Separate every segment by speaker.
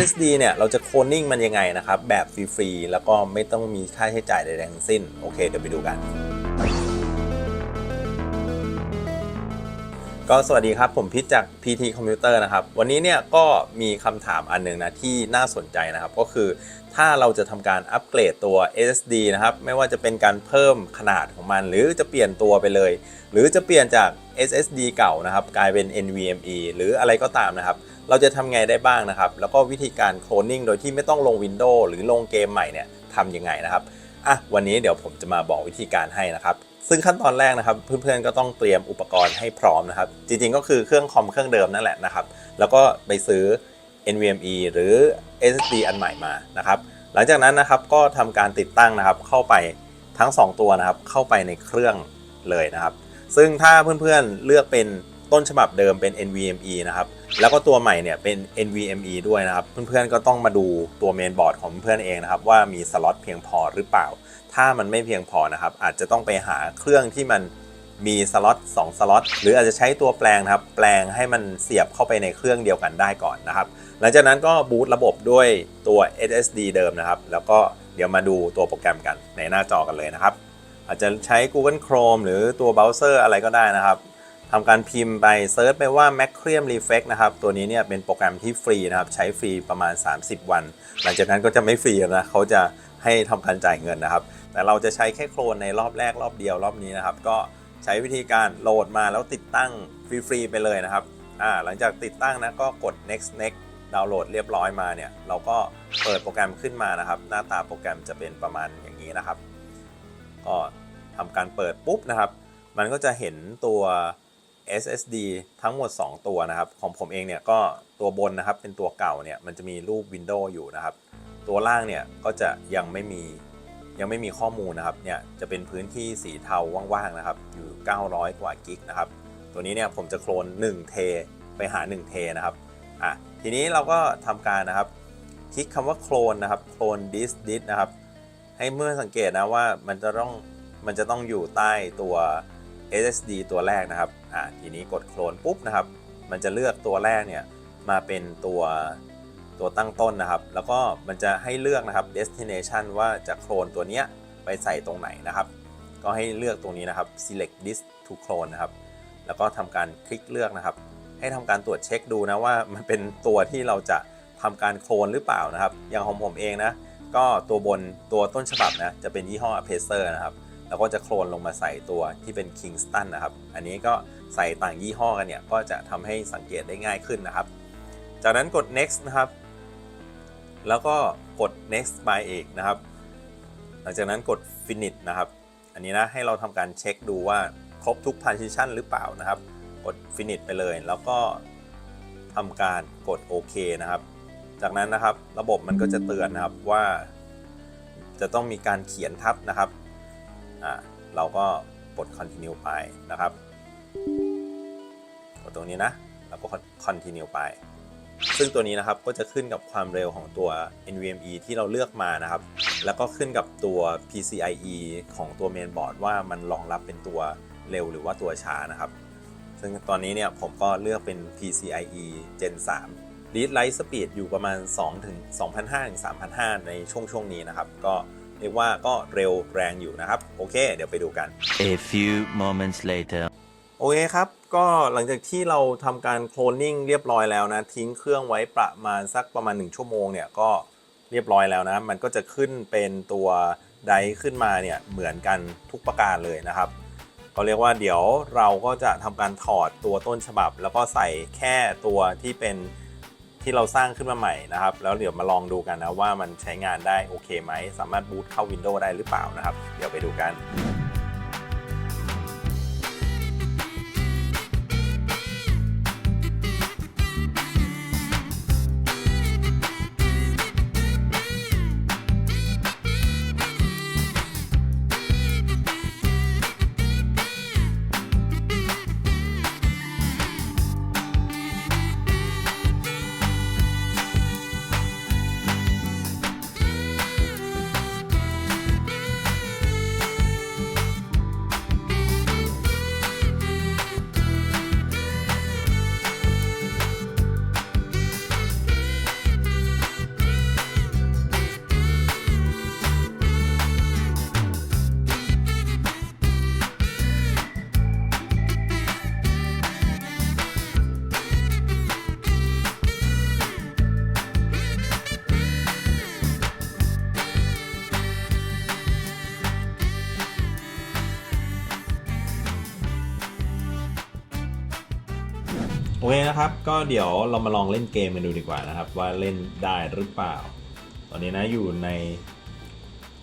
Speaker 1: SSD เนี่ยเราจะโคลนนิ่งมันยังไงนะครับ แบบฟรีๆ แล้วก็ไม่ต้องมีค่าใช้จ่ายใดๆทั้งสิ้น โอเค เดี๋ยวไปดูกัน ก็สวัสดีครับ ผมพิชจาก PT Computer นะครับ วันนี้เนี่ยก็มีคำถามอันหนึ่งนะ ที่น่าสนใจนะครับ ก็คือถ้าเราจะทำการอัปเกรดตัว SSD นะครับ ไม่ว่าจะเป็นการเพิ่มขนาดของมัน หรือจะเปลี่ยนตัวไปเลย หรือจะเปลี่ยนจาก SSD เก่านะครับ กลายเป็น NVMe หรืออะไรก็ตามนะครับ เราจะทำไงได้บ้างนะครับ แล้วก็วิธีการโคลนนิ่งโดยที่ไม่ต้องลง Windows หรือลงเกมใหม่เนี่ยทำยังไงนะครับอะวันนี้เดี๋ยวผมจะมาบอกวิธีการให้นะครับ ซึ่งขั้นตอนแรกนะครับ เพื่อนๆก็ต้องเตรียมอุปกรณ์ให้พร้อมนะครับ จริงๆก็คือเครื่องคอมเครื่องเดิมนั่นแหละนะครับ แล้วก็ไปซื้อ NVMe หรือ SSD อันใหม่มานะครับ หลังจากนั้นนะครับก็ทำการติดตั้งนะครับเข้าไปทั้ง 2 ตัวนะครับเข้าไปในเครื่องเลยนะครับ ซึ่งถ้าเพื่อนๆเลือกเป็นต้นฉบับเดิมเป็น NVMe นะครับ แล้วก็ตัวใหม่เนี่ยเป็น NVMe ด้วยนะครับ เพื่อนๆก็ต้องมาดูตัวเมนบอร์ดของเพื่อนเองนะครับ ว่ามีสล็อตเพียงพอหรือเปล่า ถ้ามันไม่เพียงพอนะครับ อาจจะต้องไปหาเครื่องที่มันมีสล็อต2สล็อตหรืออาจจะใช้ตัวแปลงนะครับ แปลงให้มันเสียบเข้าไปในเครื่องเดียวกันได้ก่อนนะครับ หลังจากนั้นก็บูตระบบด้วยตัว SSD เดิมนะครับ แล้วก็เดี๋ยวมาดูตัวโปรแกรมกันในหน้าจอกันเลยนะครับ อาจจะใช้ Google Chrome หรือตัวเบราว์เซอร์อะไรก็ได้นะครับ ทำการพิมพ์ไปเซิร์ชไปว่า Macrium Reflex นะครับ ตัวนี้เนี่ยเป็นโปรแกรมที่ฟรีนะครับ ใช้ฟรีประมาณ 30 วัน หลังจากนั้นก็จะไม่ฟรีนะเขาจะให้ทำการจ่ายเงินนะครับ แต่เราจะใช้แค่โคลนในรอบแรกรอบเดียวรอบนี้นะครับ ก็ใช้วิธีการโหลดมาแล้วติดตั้งฟรีๆไปเลยนะครับอ่าหลังจากติดตั้งนะก็กด next next ดาวน์โหลดเรียบร้อยมาเนี่ยเราก็เปิดโปรแกรมขึ้นมานะครับ หน้าตาโปรแกรมจะเป็นประมาณอย่างนี้นะครับ ก็ทำการเปิดปุ๊บนะครับ มันก็จะเห็นตัว SSD ทั้งหมด 2 ตัวนะครับ ของผมเองเนี่ยก็ตัวบนนะครับเป็นตัวเก่าเนี่ยมันจะมีรูป Windows อยู่นะครับ ตัวล่างเนี่ยก็จะยังไม่มียังไม่มีข้อมูลนะครับเนี่ยจะเป็นพื้นที่สีเทาว่างๆนะครับอยู่ 900 กว่ากิกนะครับตัวนี้เนี่ยผมจะโคลน1เทไปหา1เทนะครับอะทีนี้เราก็ทำการนะครับ คลิกคำว่าโคลนนะครับโคลน disk disk นะครับให้เมื่อสังเกตนะว่ามันจะต้องมันจะต้องอยู่ใต้ตัว SSD ตัวแรกนะครับอ่าทีนี้กดโคลนปุ๊บนะครับ มันจะเลือกตัวแรกเนี่ยมาเป็นตัวตัวตั้งต้นนะครับ แล้วก็มันจะให้เลือกนะครับ destination ว่าจะโคลนตัวเนี้ยไปใส่ตรงไหนนะครับ ก็ให้เลือกตรงนี้นะครับ select disk to clone นะครับ แล้วก็ทำการคลิกเลือกนะครับ ให้ทำการตรวจเช็คดูนะว่ามันเป็นตัวที่เราจะทำการโคลนหรือเปล่านะครับ อย่างของผมเองนะ ก็ตัวบนตัวต้นฉบับนะจะเป็นยี่ห้อ a p e c e r นะครับ แล้วก็จะโคลนลงมาใส่ตัวที่เป็น Kingston นะครับ อันนี้ก็ใส่ต่างยี่ห้อกันเนี่ยก็จะทำให้สังเกตได้ง่ายขึ้นนะครับ จากนั้นกด next นะครับ แล้วก็กด next by เอกนะครับ หลังจากนั้นกด finish นะครับ อันนี้นะให้เราทำการเช็คดูว่าครบทุก partition หรือเปล่านะครับ กด finish ไปเลย แล้วก็ทำการกดโอเคนะครับ จากนั้นนะครับระบบมันก็จะเตือนนะครับว่า จะต้องมีการเขียนทับนะครับ อ่าเราก็กด continue ไปนะครับกดตรงนี้นะ แล้วก็ continue ไป ซึ่งตัวนี้นะครับก็จะขึ้นกับความเร็วของตัว NVMe ที่เราเลือกมานะครับ แล้วก็ขึ้นกับตัว PCIe ของตัวเมนบอร์ดว่ามันรองรับเป็นตัวเร็วหรือว่าตัวช้านะครับ ซึ่งตอนนี้เนี่ยผมก็เลือกเป็น PCIe Gen 3 Read Write Speed อยู่ประมาณ 2 ถึง 2,500 ถึง 3,500 ในช่วงช่วงนี้นะครับ ก็ เรียกว่าก็เร็วแรงอยู่นะครับ โอเค เดี๋ยวไปดูกัน
Speaker 2: A few moments later.
Speaker 1: โอเคครับ ก็หลังจากที่เราทำการโคลนนิ่งเรียบร้อยแล้วนะ ทิ้งเครื่องไว้ประมาณสักประมาณ 1 ชั่วโมงเนี่ยก็เรียบร้อยแล้วนะ มันก็จะขึ้นเป็นตัวไดร์ขึ้นมาเนี่ยเหมือนกันทุกประการเลยนะครับก็เรียกว่าเดี๋ยวเราก็จะทำการถอดตัวต้นฉบับ แล้วก็ใส่แค่ตัวที่เป็น ที่เราสร้างขึ้นมาใหม่นะครับ แล้วเดี๋ยวมาลองดูกันนะว่ามันใช้งานได้โอเคไหม สามารถบูตเข้า Windows ได้หรือเปล่านะครับ เดี๋ยวไปดูกัน เคนะครับ ก็เดี๋ยวเรามาลองเล่นเกมกันดูดีกว่านะครับ ว่าเล่นได้หรือเปล่า ตอนนี้นะอยู่ใน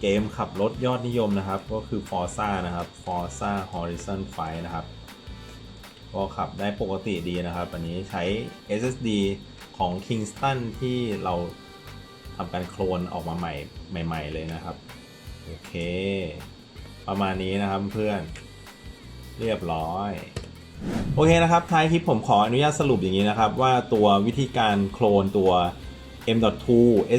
Speaker 1: เกมขับรถยอดนิยมนะครับ ก็คือ Forza นะครับ Forza Horizon 5 นะครับ ก็ขับได้ปกติดีนะครับ อันนี้ใช้ SSD ของ Kingston ที่เราทำการโคลนออกมาใหม่ใหม่ ๆ เลยนะครับ โอเค ประมาณนี้นะครับเพื่อนเรียบร้อย โอเคนะครับท้ายคลิปผมขออนุญาตสรุปอย่างนี้นะครับ ว่าตัววิธีการโคลนตัว M.2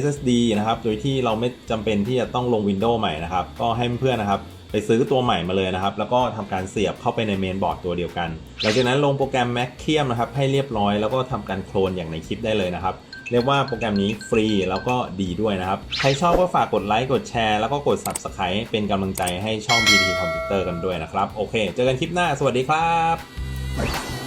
Speaker 1: SSD นะครับ โดยที่เราไม่จำเป็นที่จะต้องลง Windows ใหม่นะครับ ก็ให้เพื่อนนะครับ ไปซื้อตัวใหม่มาเลยนะครับ แล้วก็ทำการเสียบเข้าไปในเมนบอร์ดตัวเดียวกัน หลังจากนั้นลงโปรแกรม Mac เคียมนะครับ ให้เรียบร้อยแล้วก็ทำการโคลนอย่างในคลิปได้เลยนะครับ เรียกว่าโปรแกรมนี้ฟรีแล้วก็ดีด้วยนะครับ ใครชอบก็ฝากกดไลค์กดแชร์แล้วก็กด Subscribe เป็นกำลังใจให้ช่อง PT Computer กันด้วยนะครับ โอเค เจอกันคลิปหน้า สวัสดีครับ Thank you.